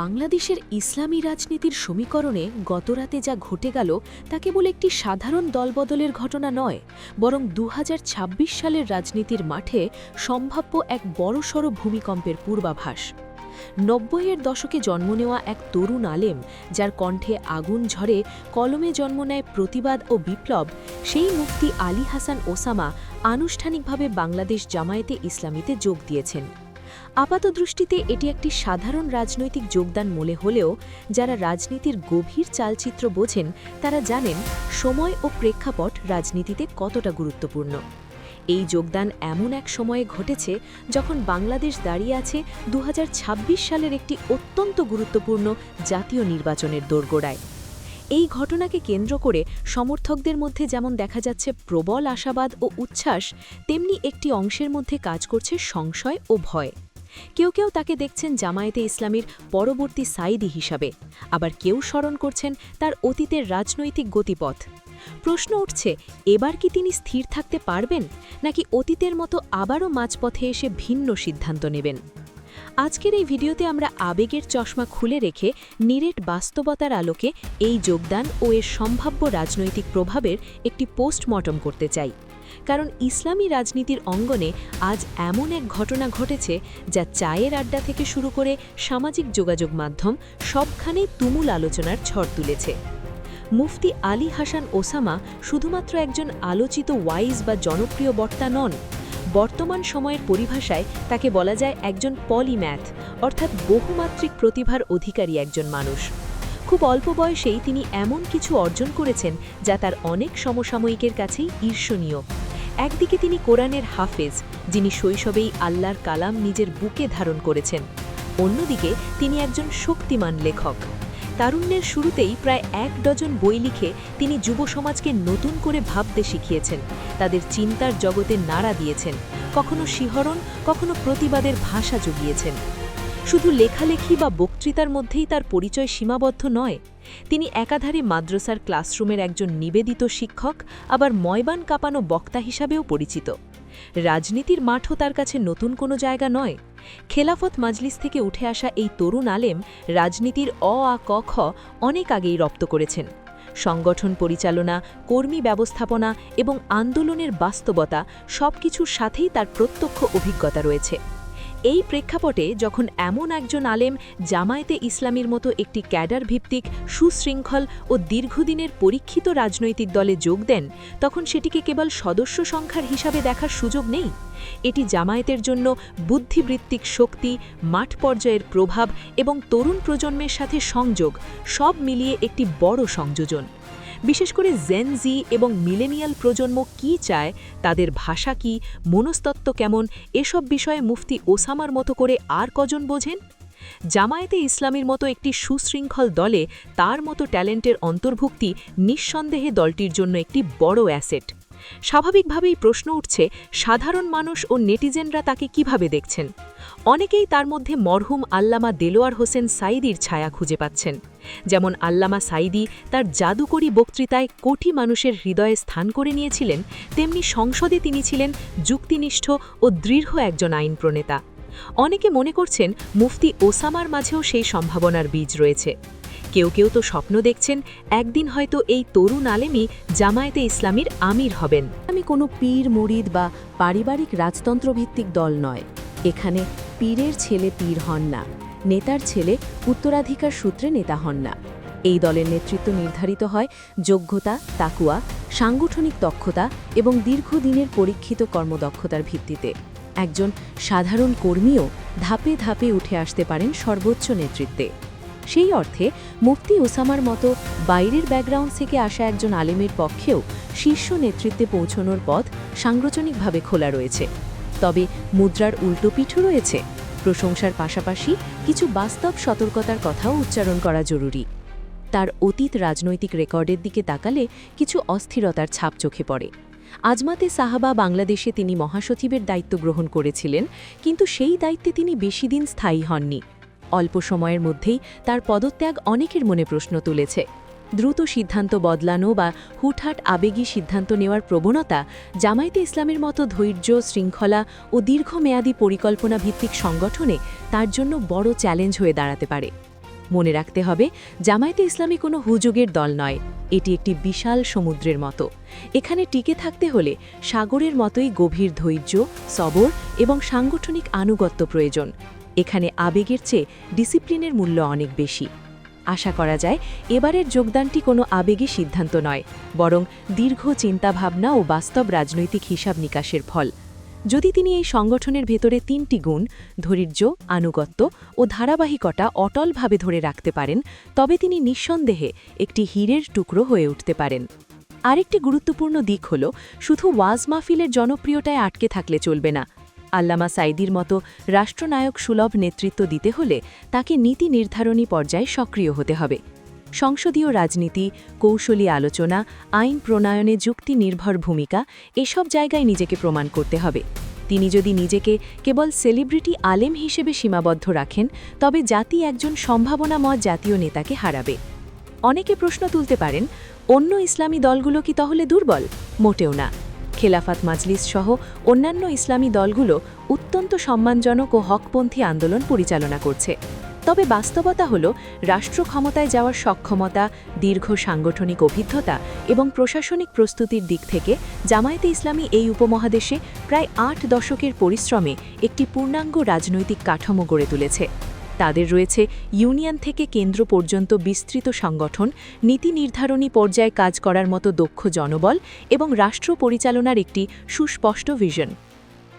বাংলাদেশের ইসলামী রাজনীতির সমীকরণে গতরাতে যা ঘটে গেল, তা কেবল একটি সাধারণ দলবদলের ঘটনা নয়, বরং দু হাজার ছাব্বিশ সালের রাজনীতির মাঠে সম্ভাব্য এক বড়সড় ভূমিকম্পের পূর্বাভাস। নব্বইয়ের দশকে জন্ম নেওয়া এক তরুণ আলেম, যার কণ্ঠে আগুন ঝরে, কলমে জন্ম নেয় প্রতিবাদ ও বিপ্লব, সেই মুক্তি আলী হাসান ওসামা আনুষ্ঠানিকভাবে বাংলাদেশ জামায়াতে ইসলামীতে যোগ দিয়েছেন। আপাতদৃষ্টিতে এটি একটি সাধারণ রাজনৈতিক যোগদান মনে হলেও যারা রাজনীতির গভীর চালচিত্র বোঝেন, তারা জানেন সময় ও প্রেক্ষাপট রাজনীতিতে কতটা গুরুত্বপূর্ণ। এই যোগদান এমন এক সময়ে ঘটেছে যখন বাংলাদেশ দাঁড়িয়ে আছে দু হাজার ছাব্বিশ সালের একটি অত্যন্ত গুরুত্বপূর্ণ জাতীয় নির্বাচনের দোরগোড়ায়। এই ঘটনাকে কেন্দ্র করে সমর্থকদের মধ্যে যেমন দেখা যাচ্ছে প্রবল আশাবাদ ও উচ্ছ্বাস, তেমনি একটি অংশের মধ্যে কাজ করছে সংশয় ও ভয়। কেউ কেউ তাকে দেখছেন জামায়াতে ইসলামীর পরবর্তী সাইদি হিসাবে। আবার কেউ স্মরণ করছেন তার অতীতের রাজনৈতিক গতিপথ। প্রশ্ন উঠছে, এবার কি তিনি স্থির থাকতে পারবেন? নাকি অতীতের মতো আবারও মাঝপথে এসে ভিন্ন সিদ্ধান্ত নেবেন? আজকের এই ভিডিওতে আমরা আবেগের চশমা খুলে রেখে নিরেট বাস্তবতার আলোকে এই যোগদান ও এর সম্ভাব্য রাজনৈতিক প্রভাবের একটি পোস্টমর্টম করতে চাই। কারণ ইসলামী রাজনীতির অঙ্গনে আজ এমন এক ঘটনা ঘটেছে যা চায়ের আড্ডা থেকে শুরু করে সামাজিক যোগাযোগ মাধ্যম সবখানেই তুমুল আলোচনার ঝড় তুলেছে। মুফতি আলী হাসান ওসামা শুধুমাত্র একজন আলোচিত ওয়াইজ বা জনপ্রিয় বক্তা নন, বর্তমান সময়ের পরিভাষায় তাকে বলা যায় একজন পলিম্যাথ, অর্থাৎ বহুমাত্রিক প্রতিভার অধিকারী একজন মানুষ। খুব অল্প বয়সেই তিনি এমন কিছু অর্জন করেছেন যা তার অনেক সমসাময়িকের কাছেই ঈর্ষণীয়। একদিকে তিনি কোরআনের হাফেজ, যিনি শৈশবেই আল্লাহর কালাম নিজের বুকে ধারণ করেছেন। অন্যদিকে তিনি একজন শক্তিমান লেখক। তারুণ্যের শুরুতেই প্রায় এক ডজন বই লিখে তিনি যুব সমাজকে নতুন করে ভাবতে শিখিয়েছেন, তাদের চিন্তার জগতে নাড়া দিয়েছেন, কখনো শিহরণ, কখনো প্রতিবাদের ভাষা জুগিয়েছেন। শুধু লেখালেখি বা বক্তৃতার মধ্যেই তার পরিচয় সীমাবদ্ধ নয়, তিনি একাধারে মাদ্রাসার ক্লাসরুমের একজন নিবেদিত শিক্ষক, আবার ময়বান কাঁপানো বক্তা হিসাবেও পরিচিত। রাজনীতির মাঠও তার কাছে নতুন কোনো জায়গা নয়। খেলাফত মাজলিস থেকে উঠে আসা এই তরুণ আলেম রাজনীতির অ, আ, ক, খ অনেক আগেই রপ্ত করেছেন। সংগঠন পরিচালনা, কর্মী ব্যবস্থাপনা এবং আন্দোলনের বাস্তবতা সবকিছুর সাথেই তার প্রত্যক্ষ অভিজ্ঞতা রয়েছে। এই প্রেক্ষাপটে যখন এমন একজন আলেম জামায়াতে ইসলামীর মতো একটি ক্যাডার ভিত্তিক সুশৃঙ্খল ও দীর্ঘদিনের পরীক্ষিত রাজনৈতিক দলে যোগ দেন, তখন সেটিকে কেবল সদস্য সংখ্যার হিসাবে দেখার সুযোগ নেই। এটি জামায়াতের জন্য বুদ্ধিবৃত্তিক শক্তি, মাঠ পর্যায়ের প্রভাব এবং তরুণ প্রজন্মের সাথে সংযোগ, সব মিলিয়ে একটি বড় সংযোজন। বিশেষ করে জেনজি এবং মিলেনিয়াল প্রজন্ম কি চায়, তাদের ভাষা কি, মনস্তত্ত্ব কেমন, এসব বিষয়ে মুফতি ওসামার মতো করে আর কজন বোঝেন? জামায়াতে ইসলামীর মতো একটি সুশৃঙ্খল দলে তার মতো ট্যালেন্টের অন্তর্ভুক্তি নিঃসন্দেহে দলটির জন্য একটি বড় অ্যাসেট। স্বাভাবিকভাবেই প্রশ্ন উঠছে, সাধারণ মানুষ ও নেটিজেনরা তাকে কীভাবে দেখছেন? অনেকেই তার মধ্যে মরহুম আল্লামা দেলোয়ার হোসেন সাইদির ছায়া খুঁজে পাচ্ছেন। যেমন আল্লামা সাইদি তার জাদুকরী বক্তৃতায় কোটি মানুষের হৃদয়ে স্থান করে নিয়েছিলেন, তেমনি সংসদে তিনি ছিলেন যুক্তিনিষ্ঠ ও দৃঢ় একজন আইন প্রণেতা। অনেকে মনে করছেন, মুফতি ওসামার মাঝেও সেই সম্ভাবনার বীজ রয়েছে। কেউ কেউ তো স্বপ্ন দেখছেন একদিন হয়তো এই তরুণ আলেমই জামায়াতে ইসলামীর আমির হবেন। আমি কোনো পীর, মুরিদ বা পারিবারিক রাজতন্ত্রভিত্তিক দল নয়। এখানে পীরের ছেলে পীর হন না, নেতার ছেলে উত্তরাধিকার সূত্রে নেতা হন না। এই দলের নেতৃত্ব নির্ধারিত হয় যোগ্যতা, তাকুয়া, সাংগঠনিক দক্ষতা এবং দীর্ঘদিনের পরীক্ষিত কর্মদক্ষতার ভিত্তিতে। একজন সাধারণ কর্মীও ধাপে ধাপে উঠে আসতে পারেন সর্বোচ্চ নেতৃত্বে। সেই অর্থে মুফতি ওসামার মতো বাইরের ব্যাকগ্রাউন্ড থেকে আসা একজন আলেমের পক্ষেও শীর্ষ নেতৃত্বে পৌঁছনোর পথ সাংগঠনিকভাবে খোলা রয়েছে। তবে মুদ্রার উল্টো পিঠও রয়েছে। প্রশংসার পাশাপাশি কিছু বাস্তব সতর্কতার কথাও উচ্চারণ করা জরুরি। তার অতীত রাজনৈতিক রেকর্ডের দিকে তাকালে কিছু অস্থিরতার ছাপ চোখে পড়ে। আজমাতে সাহাবা বাংলাদেশে তিনি মহাসচিবের দায়িত্ব গ্রহণ করেছিলেন, কিন্তু সেই দায়িত্বে তিনি বেশি দিন স্থায়ী হননি। অল্প সময়ের মধ্যেই তার পদত্যাগ অনেকের মনে প্রশ্ন তুলেছে। দ্রুত সিদ্ধান্ত বদলানো বা হুটহাট আবেগী সিদ্ধান্ত নেওয়ার প্রবণতা, জামায়াতে ইসলামের মতো ধৈর্য, শৃঙ্খলা ও দীর্ঘমেয়াদী পরিকল্পনা ভিত্তিক সংগঠনে তার জন্য বড় চ্যালেঞ্জ হয়ে দাঁড়াতে পারে। মনে রাখতে হবে, জামায়াতে ইসলামী কোনো হুজুগের দল নয়, এটি একটি বিশাল সমুদ্রের মতো। এখানে টিকে থাকতে হলে সাগরের মতোই গভীর ধৈর্য, সবর এবং সাংগঠনিক আনুগত্য প্রয়োজন। এখানে আবেগের চেয়ে ডিসিপ্লিনের মূল্য অনেক বেশি। আশা করা যায়, এবারের যোগদানটি কোনো আবেগী সিদ্ধান্ত নয়, বরং দীর্ঘ চিন্তাভাবনা ও বাস্তব রাজনৈতিক হিসাব নিকাশের ফল। যদি তিনি এই সংগঠনের ভেতরে তিনটি গুণ, ধৈর্য, আনুগত্য ও ধারাবাহিকতা অটলভাবে ধরে রাখতে পারেন, তবে তিনি নিঃসন্দেহে একটি হীরের টুকরো হয়ে উঠতে পারেন। আরেকটি গুরুত্বপূর্ণ দিক হল, শুধু ওয়াজ মাহফিলের জনপ্রিয়তায় আটকে থাকলে চলবে না আল্লামা সাইদির মতো রাষ্ট্রনায়ক সুলভ নেতৃত্ব দিতে হলে তাকে নীতি নির্ধারণী পর্যায়ে সক্রিয় হতে হবে। সংসদীয় রাজনীতি, কৌশলী আলোচনা, আইন প্রণয়নে যুক্তি নির্ভর ভূমিকা এসব জায়গায় নিজেকে প্রমাণ করতে হবে। তিনি যদি নিজেকে কেবল সেলিব্রিটি আলেম হিসেবে সীমাবদ্ধ রাখেন, তবে জাতি একজন সম্ভাবনাময় জাতীয় নেতাকে হারাবে। অনেকে প্রশ্ন তুলতে পারেন, অন্য ইসলামী দলগুলো কি তাহলে দুর্বল? মোটেও না। খেলাফাত মাজলিস সহ অন্যান্য ইসলামী দলগুলো অত্যন্ত সম্মানজনক ও হকপন্থী আন্দোলন পরিচালনা করছে। তবে বাস্তবতা হল, রাষ্ট্র ক্ষমতায় যাওয়ার সক্ষমতা, দীর্ঘ সাংগঠনিক অভিজ্ঞতা এবং প্রশাসনিক প্রস্তুতির দিক থেকে জামায়াতে ইসলামী এই উপমহাদেশে প্রায় আট দশকের পরিশ্রমে একটি পূর্ণাঙ্গ রাজনৈতিক কাঠামো গড়ে তুলেছে। তাদের রয়েছে ইউনিয়ন থেকে কেন্দ্র পর্যন্ত বিস্তৃত সংগঠন, নীতি নির্ধারণী পর্যায়ে কাজ করার মতো দক্ষ জনবল এবং রাষ্ট্র পরিচালনার একটি সুস্পষ্ট ভিশন।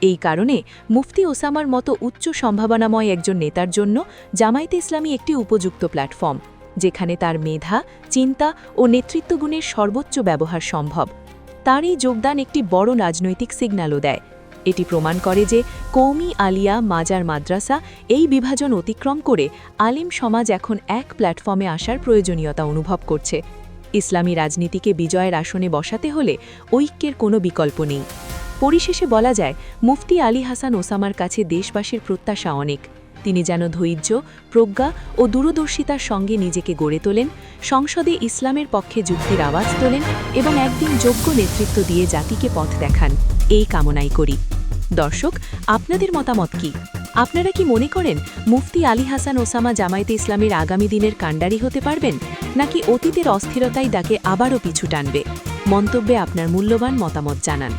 এই কারণে মুফতি ওসামার মতো উচ্চ সম্ভাবনাময় একজন নেতার জন্য জামায়াতে ইসলামী একটি উপযুক্ত প্ল্যাটফর্ম, যেখানে তার মেধা, চিন্তা ও নেতৃত্বগুণের সর্বোচ্চ ব্যবহার সম্ভব। তার এই যোগদান একটি বড় রাজনৈতিক সিগন্যালও দেয়। এটি প্রমাণ করে যে কৌমি আলিয়া মাজার মাদ্রাসা এই বিভাজন অতিক্রম করে আলিম সমাজ এখন এক প্ল্যাটফর্মে আসার প্রয়োজনীয়তা অনুভব করছে। ইসলামী রাজনীতিকে বিজয়ের আসনে বসাতে হলে ঐক্যের কোনো বিকল্প নেই। পরিশেষে বলা যায়, মুফতি আলী হাসান ওসামার কাছে দেশবাসীর প্রত্যাশা অনেক। তিনি যেন ধৈর্য, প্রজ্ঞা ও দূরদর্শিতার সঙ্গে নিজেকে গড়ে তোলেন, সংসদে ইসলামের পক্ষে যুক্তির আওয়াজ তোলেন এবং একদিন যোগ্য নেতৃত্ব দিয়ে জাতিকে পথ দেখান। এই কামনাই করি। দর্শক, আপনাদের মতামত কি? আপনারা কি মনে করেন মুফতি আলী হাসান ওসামা জামায়াতে ইসলামের আগামী দিনের কাণ্ডারি হতে পারবেন, নাকি অতীতের অস্থিরতাই তাকে আবারও পিছু টানবে? মন্তব্যে আপনার মূল্যবান মতামত জানান।